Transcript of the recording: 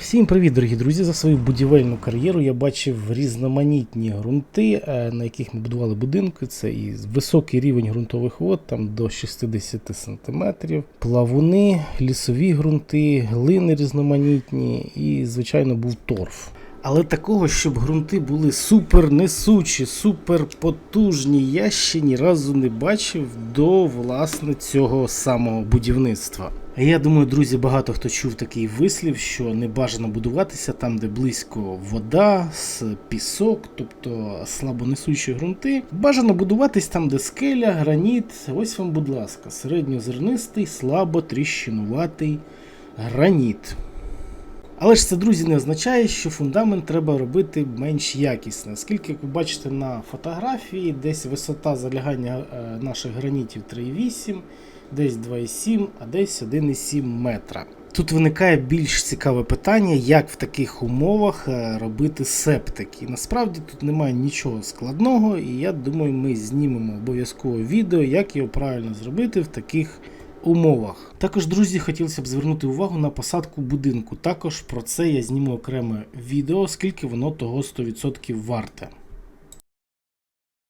Всім привіт, дорогі друзі! За свою будівельну кар'єру я бачив різноманітні ґрунти, е, на яких ми будували будинки. Це і високий рівень ґрунтових вод, там до 60 см, плавуни, лісові ґрунти, глини різноманітні і, звичайно, був торф. Але такого, щоб ґрунти були супер несучі, супер потужні, я ще ні разу не бачив до власне цього самого будівництва. Я думаю, друзі, багато хто чув такий вислів, що не бажано будуватися там, де близько вода, пісок, тобто слабонесучі ґрунти. Бажано будуватись там, де скеля, граніт. Ось вам, будь ласка, середньозернистий, слабо тріщинуватий граніт. Але ж це, друзі, не означає, що фундамент треба робити менш якісно. Оскільки, як ви бачите на фотографії, десь висота залягання е, наших гранітів 3,8, десь 2,7, а десь 1,7 метра. Тут виникає більш цікаве питання, як в таких умовах е, робити септик. І насправді тут немає нічого складного, і я думаю, ми знімемо обов'язково відео, як його правильно зробити в таких умовах. Також, друзі, хотілося б звернути увагу на посадку будинку. Також про це я зніму окреме відео, оскільки воно того 100% варте.